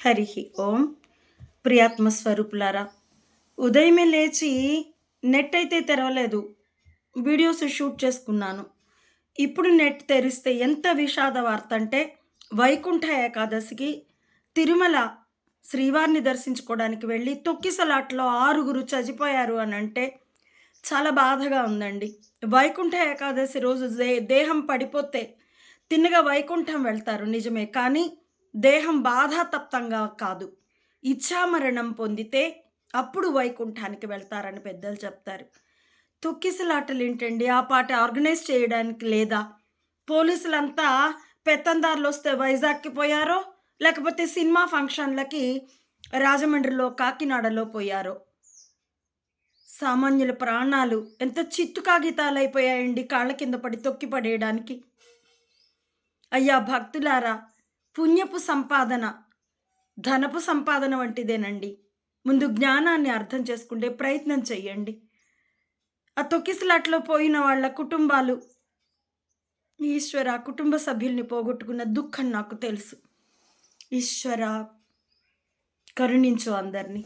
హరి ఓం. ప్రియాత్మ స్వరూపులారా ఉదయమే లేచి నెట్ అయితే తెరవలేదు. వీడియోస్ షూట్ చేసుకున్నాను. ఇప్పుడు నెట్ తెరిస్తే ఎంత విషాద వార్త అంటే వైకుంఠ ఏకాదశికి తిరుమల శ్రీవారిని దర్శించుకోవడానికి వెళ్ళి తొక్కిసలాట్లో ఆరుగురు చనిపోయారు అని అంటే చాలా బాధగా ఉందండి. వైకుంఠ ఏకాదశి రోజు దే దేహం పడిపోతే తిన్నగా వైకుంఠం వెళ్తారు నిజమే. కానీ దేహం బాధాతప్తంగా కాదు. ఇచ్ఛామరణం పొందితే అప్పుడు వైకుంఠానికి వెళ్తారని పెద్దలు చెప్తారు. తొక్కిసలాటలు ఏంటండి ఆ పాట ఆర్గనైజ్ చేయడానికి లేదా? పోలీసులంతా పెత్తందారులు వస్తే వైజాగ్కి పోయారో? లేకపోతే సినిమా ఫంక్షన్లకి రాజమండ్రిలో కాకినాడలో పోయారో? సామాన్యుల ప్రాణాలు ఎంత చిత్తు కాగితాలైపోయాయండి కాళ్ళ కింద పడి తొక్కి పడేయడానికి అయ్యా భక్తులారా పుణ్యపు సంపాదన ధనపు సంపాదన వంటిదేనండి. ముందు జ్ఞానాన్ని అర్థం చేసుకుంటే ప్రయత్నం చెయ్యండి. ఆ తొక్కిసలాట్లో పోయిన వాళ్ళ కుటుంబాలు ఈశ్వర కుటుంబ సభ్యుల్ని పోగొట్టుకున్న దుఃఖం నాకు తెలుసు. ఈశ్వర కరుణించు అందరినీ.